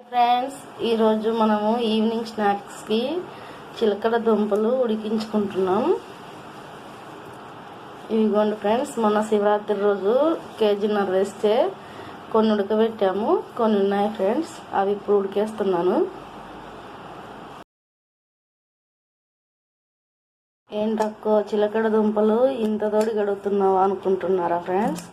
Friends ఈరోజు మనము evening స్నాక్స్కి చిలకడ దుంపలు ఉడికించుకుంటున్నాం. ఇవిగోండి ఫ్రెండ్స్ మొన్న శివరాత్రి రోజు కేజీన్నర వేస్తే కొన్ని ఉడకబెట్టాము కొన్ని ఉన్నాయి ఫ్రెండ్స్ అవి ఇప్పుడు ఉడికేస్తున్నాను. ఏంటక్కో చిలకడ దుంపలు ఇంత తోడి గడుగుతున్నావా అనుకుంటున్నారా ఫ్రెండ్స్?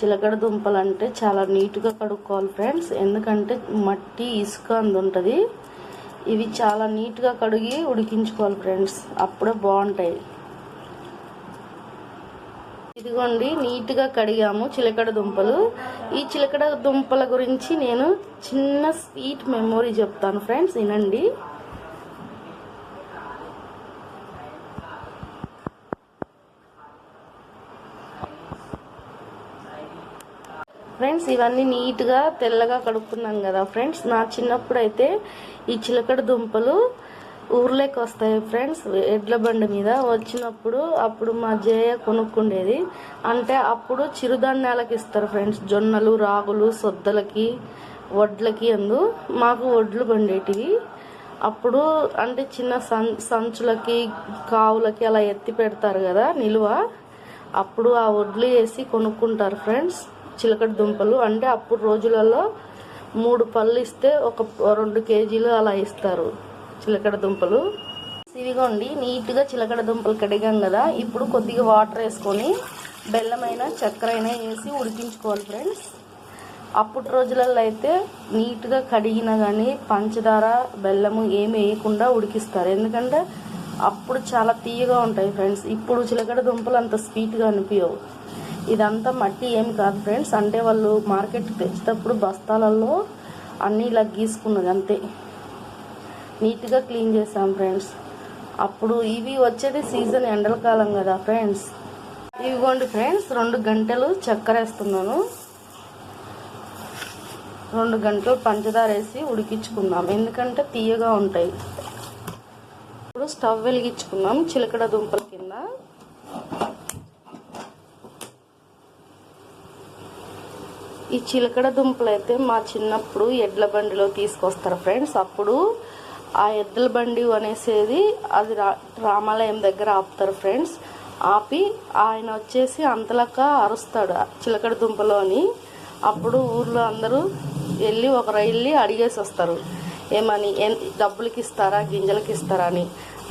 చిలకడ దుంపలు అంటే చాలా నీట్గా కడుక్కోవాలి ఫ్రెండ్స్. ఎందుకంటే మట్టి ఇసుక అందు ఉంటుంది. ఇవి చాలా నీట్గా కడిగి ఉడికించుకోవాలి ఫ్రెండ్స్. అప్పుడే బాగుంటాయి. ఇదిగోండి నీట్గా కడిగాము చిలకడ దుంపలు. ఈ చిలకడ దుంపల గురించి నేను చిన్న స్వీట్ మెమొరీ చెప్తాను ఫ్రెండ్స్. వినండి. ఫ్రెండ్స్ ఇవన్నీ నీట్గా తెల్లగా కడుక్కున్నాం కదా ఫ్రెండ్స్. నా చిన్నప్పుడు అయితే ఈ చిలకడ దుంపలు ఊర్లోకి వస్తాయి ఫ్రెండ్స్ ఎడ్ల బండి మీద. వచ్చినప్పుడు అప్పుడు మా జయ కొనుక్కుండేది. అంటే అప్పుడు చిరుధాన్యాలకు ఇస్తారు ఫ్రెండ్స్. జొన్నలు రాగులు సొద్దలకి వడ్లకి అందు. మాకు వడ్లు పండేటివి. అప్పుడు అంటే చిన్న సంచులకి కావులకి అలా ఎత్తి పెడతారు కదా నిలువ. అప్పుడు ఆ వడ్లు వేసి కొనుక్కుంటారు ఫ్రెండ్స్. చిలకడ దుంపలు అంటే అప్పుడు రోజులలో మూడు పళ్ళు ఇస్తే ఒక రెండు కేజీలు అలా ఇస్తారు చిలకడ దుంపలు. ఇదిగోండి నీట్గా చిలకడ దుంపలు కడిగాం కదా. ఇప్పుడు కొద్దిగా వాటర్ వేసుకొని బెల్లమైన చక్కెర అయినా వేసి ఉడికించుకోవాలి ఫ్రెండ్స్. అప్పుడు రోజులలో అయితే నీట్గా కడిగినా కానీ పంచదార బెల్లము ఏమి వేయకుండా ఉడికిస్తారు. ఎందుకంటే అప్పుడు చాలా తీయగా ఉంటాయి ఫ్రెండ్స్. ఇప్పుడు చిలకడ దుంపలు అంత స్వీట్గా అనిపించవు. ఇదంతా మట్టి ఏం కాదు ఫ్రెండ్స్. అంటే వాళ్ళు మార్కెట్కి తెచ్చేటప్పుడు బస్తాలలో అన్నీ ఇలా గీసుకున్నది అంతే. నీట్గా క్లీన్ చేసాం ఫ్రెండ్స్. అప్పుడు ఇవి వచ్చేది సీజన్ ఎండల కాలం కదా ఫ్రెండ్స్. ఇవిగోండి ఫ్రెండ్స్ రెండు గంటలు చక్కెర వేస్తున్నాను. రెండు గంటలు పంచదార వేసి ఉడికించుకుందాం ఎందుకంటే తీయగా ఉంటాయి. ఇప్పుడు స్టవ్ వెలిగించుకున్నాం చిలకడ దుంపల కింద. ఈ చిలకడ దుంపలు అయితే మా చిన్నప్పుడు ఎడ్ల బండిలో తీసుకొస్తారు ఫ్రెండ్స్. అప్పుడు ఆ ఎద్దుల బండి అనేసేది అది రా రామాలయం దగ్గర ఆపుతారు ఫ్రెండ్స్. ఆపి ఆయన వచ్చేసి అంతలక అరుస్తాడు చిలకడ దుంపలో అని అప్పుడు ఊర్లో అందరూ వెళ్ళి ఒక వెళ్ళి అడిగేసి వస్తారు. ఏమని డబ్బులకి ఇస్తారా గింజలకి ఇస్తారా అని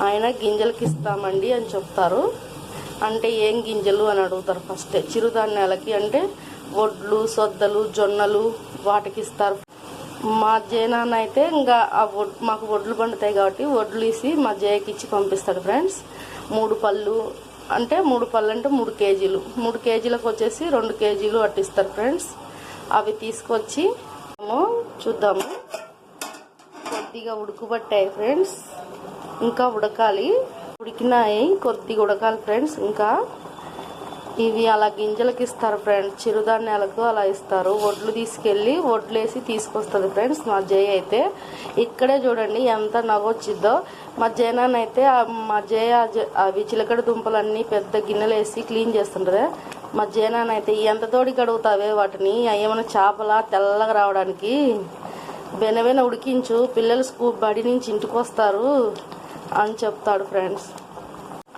ఆయన గింజలకి ఇస్తామండి అని చెప్తారు. అంటే ఏం గింజలు అని అడుగుతారు ఫస్ట్. చిరుధాన్యాలకి అంటే వడ్లు సొద్దలు జొన్నలు వాటికి ఇస్తారు మా జయనాన్న అయితే ఇంకా ఆ వడ్ మాకు వడ్లు పండుతాయి కాబట్టి వడ్లు వేసి మా జయకి ఇచ్చి పంపిస్తాడు ఫ్రెండ్స్. మూడు పళ్ళు అంటే మూడు పళ్ళు అంటే మూడు కేజీలు. మూడు కేజీలకు వచ్చేసి రెండు కేజీలు అట్టిస్తారు ఫ్రెండ్స్. అవి తీసుకొచ్చి చూద్దాము. కొద్దిగా ఉడుకుబట్టాయి ఫ్రెండ్స్. ఇంకా ఉడకాలి. ఉడికినాయి కొద్దిగా ఉడకాలి ఫ్రెండ్స్. ఇంకా ఇవి అలా గింజలకు ఇస్తారు ఫ్రెండ్స్ చిరుధాన్యాలకు అలా ఇస్తారు. వడ్లు తీసుకెళ్ళి వడ్లు వేసి తీసుకొస్తుంది ఫ్రెండ్స్ మా జయ అయితే. ఇక్కడే చూడండి ఎంత నవ్వొచ్చిద్దో. మా జయనాన్నైతే మా జయ అవి చిలకడ దుంపలన్నీ పెద్ద గిన్నెలు వేసి క్లీన్ చేస్తుంటుంది. మా జయనాన్న అయితే ఎంత తోడి కడుగుతావే వాటిని? ఏమైనా చేపల? తెల్లగా రావడానికి. వెనవెన ఉడికించు. పిల్లలు స్కూల్ బడి నుంచి ఇంటికి వస్తారు అని చెప్తాడు ఫ్రెండ్స్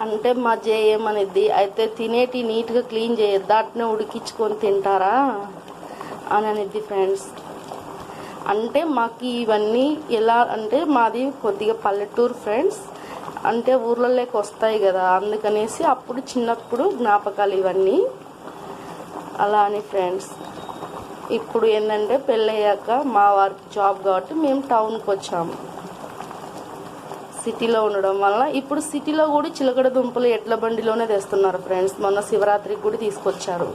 అంటే మా జే ఏమనిద్ది అయితే తినేటి నీట్గా క్లీన్ చేయద్దు? అట్నే ఉడికించుకొని తింటారా? అని అనిద్ది ఫ్రెండ్స్. అంటే మాకు ఇవన్నీ ఎలా అంటే మాది కొద్దిగా పల్లెటూరు ఫ్రెండ్స్. అంటే ఊర్లలోకి వస్తాయి కదా అందుకనేసి అప్పుడు చిన్నప్పుడు జ్ఞాపకాలు ఇవన్నీ. అలా అని ఫ్రెండ్స్. ఇప్పుడు ఏంటంటే పెళ్ళయ్యాక మా వారికి జాబ్ కాబట్టి మేము టౌన్కి వచ్చాము. సిటీలో ఉండడం వల్ల ఇప్పుడు సిటీలో కూడా చిలకడ దుంపలు ఎడ్ల బండిలోనే తెస్తున్నారు ఫ్రెండ్స్. మొన్న శివరాత్రికి కూడా తీసుకొచ్చారు.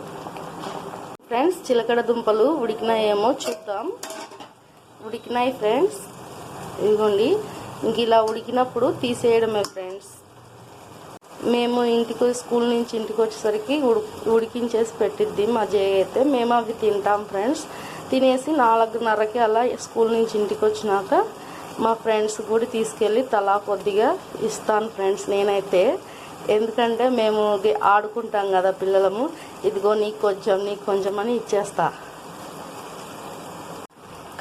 ఫ్రెండ్స్ చిలకడ దుంపలు ఉడికినాయేమో చూద్దాం. ఉడికినాయి ఫ్రెండ్స్. ఇదిగోండి. ఇంక ఇలా ఉడికినప్పుడు తీసేయడమే ఫ్రెండ్స్. మేము ఇంటికి స్కూల్ నుంచి ఇంటికి వచ్చేసరికి ఉడికించేసి పెట్టిద్ది మా జయ అయితే. మేము అవి తింటాం ఫ్రెండ్స్. తినేసి నాలుగున్నరకి అలా స్కూల్ నుంచి ఇంటికి వచ్చినాక మా ఫ్రెండ్స్ కూడా తీసుకెళ్ళి తలా కొద్దిగా ఇస్తాను ఫ్రెండ్స్ నేనైతే. ఎందుకంటే మేము ఆడుకుంటాం కదా పిల్లలము. ఇదిగో నీకు కొంచెం నీకు కొంచెం అని ఇచ్చేస్తా.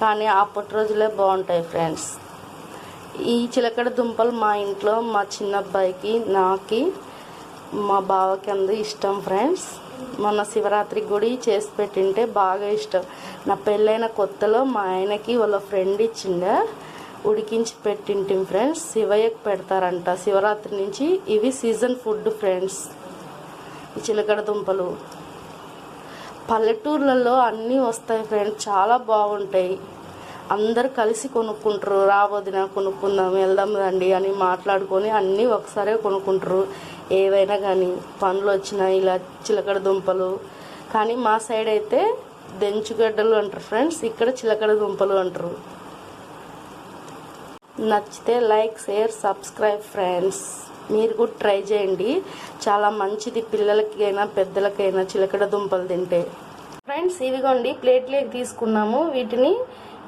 కానీ అప్పటి రోజులే బాగుంటాయి ఫ్రెండ్స్. ఈ చిలకడ దుంపలు మా ఇంట్లో మా చిన్న అబ్బాయికి నాకి మా బావకి అందు ఇష్టం ఫ్రెండ్స్. మొన్న శివరాత్రి గుడి చేసి పెట్టింటే బాగా ఇష్టం. నా పెళ్ళైన కొత్తలో మా ఆయనకి వాళ్ళ ఫ్రెండ్ ఇచ్చిండే. ఉడికించి పెట్టింటిం ఫ్రెండ్స్. శివయ్యకు పెడతారంట. శివరాత్రి నుంచి ఇవి సీజన్ ఫుడ్ ఫ్రెండ్స్. చిలకడ దుంపలు. పల్లెటూర్లలో అన్నీ వస్తాయి ఫ్రెండ్స్. చాలా బాగుంటాయి. అందరు కలిసి కొనుక్కుంటారు. రాబోదిన కొనుక్కుందాం వెళ్దాం రండి అని మాట్లాడుకొని అన్నీ ఒకసారే కొనుక్కుంటారు. ఏవైనా కానీ పండ్లు వచ్చినా ఇలా చిలకడ దుంపలు. కానీ మా సైడ్ అయితే దెంచుగడ్డలు అంటారు ఫ్రెండ్స్. ఇక్కడ చిలకడ దుంపలు అంటారు. నచ్చితే లైక్ షేర్ సబ్స్క్రైబ్ ఫ్రెండ్స్. మీరు కూడా ట్రై చేయండి. చాలా మంచిది పిల్లలకైనా పెద్దలకైనా చిలకడ దుంపలు తింటే. ఫ్రెండ్స్ ఇవిగోండి. ప్లేట్లోకి తీసుకున్నాము. వీటిని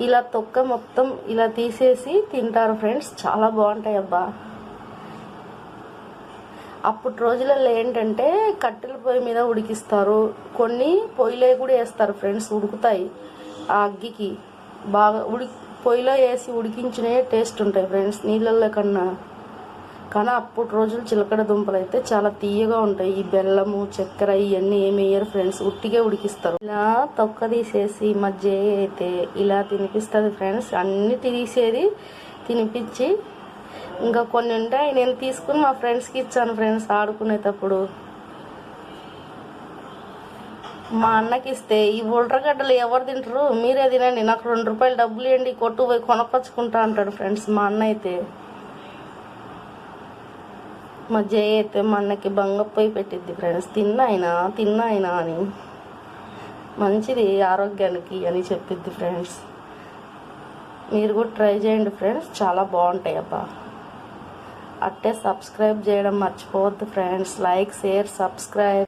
ఇలా తొక్క మొత్తం ఇలా తీసేసి తింటారు ఫ్రెండ్స్. చాలా బాగుంటాయి అబ్బా. అప్పటి రోజులలో ఏంటంటే కట్టెల పొయ్యి మీద ఉడికిస్తారు. కొన్ని పొయ్యిలో కూడా వేస్తారు ఫ్రెండ్స్ ఉడుకుతాయి ఆ అగ్గికి. బాగా ఉడికి పొయ్యిలో వేసి ఉడికించినే టేస్ట్ ఉంటాయి ఫ్రెండ్స్ నీళ్ళల్లో కన్నా. కానీ అప్పుడు రోజులు చిలకడ దుంపలు అయితే చాలా తీయగా ఉంటాయి. ఈ బెల్లము చక్కెర ఇవన్నీ ఏమి వేయరు ఫ్రెండ్స్ ఉట్టిగా ఉడికిస్తారు. ఇలా తొక్క తీసేసి మధ్య అయితే ఇలా తినిపిస్తుంది ఫ్రెండ్స్ అన్ని తీసేది తినిపించి ఇంకా కొన్ని ఉంటాయి. నేను తీసుకుని మా ఫ్రెండ్స్కి ఇచ్చాను ఫ్రెండ్స్ ఆడుకునేటప్పుడు. మా అన్నకి ఇస్తే ఈ ఉల్టగడ్డలు ఎవరు తింటారు? మీరే తినండి. నాకు రెండు రూపాయలు డబ్బులు ఇవ్వండి కొట్టు పోయి కొనకొచ్చుకుంటా అంటాడు ఫ్రెండ్స్ మా అన్న అయితే. మా జయ అయితే మా అన్నకి బంగపోయి పెట్టిద్ది ఫ్రెండ్స్. తిన్నాయినా తిన్నాయినా అని. మంచిది ఆరోగ్యానికి అని చెప్పిద్ది ఫ్రెండ్స్. మీరు కూడా ట్రై చేయండి ఫ్రెండ్స్. చాలా బాగుంటాయి అబ్బా. అట్టే సబ్స్క్రైబ్ చేయడం మర్చిపోవద్దు ఫ్రెండ్స్. Like share subscribe.